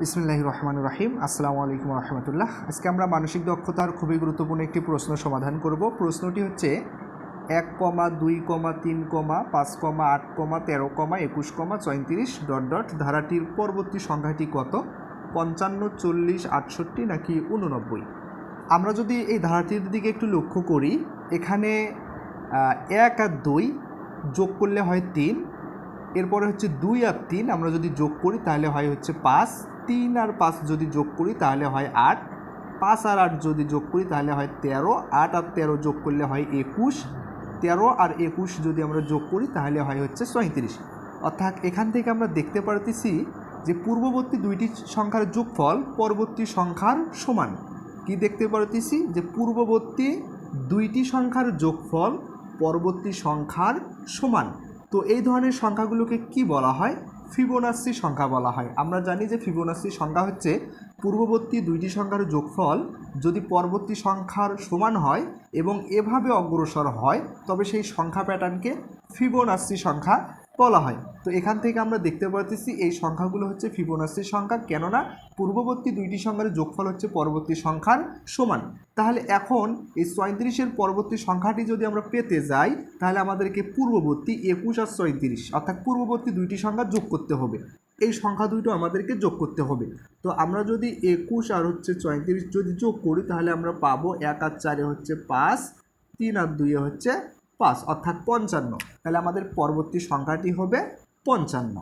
বিসমিল্লাহ রহমান রাহিম। আসসালামু আলাইকুম রহমতুল্লাহ। আজকে আমরা মানসিক দক্ষতার খুবই গুরুত্বপূর্ণ একটি প্রশ্ন সমাধান করব। প্রশ্নটি হচ্ছে এক কমা, দুই কমা, তিন কমা, পাঁচ কমা, আট কমা, তেরো কমা, একুশ কমা চৌত্রিশ ডট ডট ধারাটির পরবর্তী সংখ্যাটি কত? পঞ্চান্ন, চল্লিশ, আটষট্টি নাকি উননব্বই আমরা যদি এই ধারাটির দিকে একটু লক্ষ্য করি, এখানে এক আর দুই যোগ করলে হয় তিন, এরপরে হচ্ছে দুই আর তিন, আমরা যদি যোগ করি তাহলে হয় হচ্ছে পাঁচ। তিন আর পাঁচ যদি যোগ করি তাহলে হয় আট। পাঁচ আর আট যদি যোগ করি তাহলে হয় তেরো। আট আর তেরো যোগ করলে হয় একুশ। তেরো আর একুশ যদি আমরা যোগ করি তাহলে হয় হচ্ছে সৈঁত্রিশ অর্থাৎ এখান থেকে আমরা দেখতে পারতেছি যে পূর্ববর্তী দুইটি সংখ্যার যোগফল পরবর্তী সংখ্যার সমান। কি দেখতে পারতেছি? যে পূর্ববর্তী দুইটি সংখ্যার যোগফল পরবর্তী সংখ্যার সমান। তো এই ধরনের সংখ্যাগুলোকে কি বলা হয়? ফিবোনাসি সংখ্যা বলা হয়। আমরা জানি যে ফিবোনাসি সংখ্যা হচ্ছে পূর্ববর্তী দুইটি সংখ্যার যোগফল। যদি পরবর্তী সংখ্যার সমান হয় এবং এভাবে অগ্রসর হয়, তবে সেই সংখ্যা প্যাটার্নকে ফিবোনাসি সংখ্যা বলা হয়। তো এখান থেকে আমরা দেখতে পাচ্ছি এই সংখ্যাগুলো হচ্ছে ফিবোনাসি সংখ্যা। কেননা পূর্ববর্তী দুইটি সংখ্যার যোগফল হচ্ছে পরবর্তী সংখ্যার সমান। তাহলে এখন এই সয়ত্রিশের পরবর্তী সংখ্যাটি যদি আমরা পেতে যাই, তাহলে আমাদেরকে পূর্ববর্তী একুশ আর সয়ত্রিশ অর্থাৎ পূর্ববর্তী দুইটি সংখ্যা যোগ করতে হবে। এই সংখ্যা দুটো আমাদেরকে যোগ করতে হবে। তো আমরা যদি একুশ আর হচ্ছে চৌত্রিশ যদি যোগ করি, তাহলে আমরা পাবো এক আর চারে হচ্ছে পাঁচ, তিন আর দুইয়ে হচ্ছে পাঁচ অর্থাৎ পঞ্চান্ন। তাহলে আমাদের পরবর্তী সংখ্যাটি হবে পঞ্চান্ন।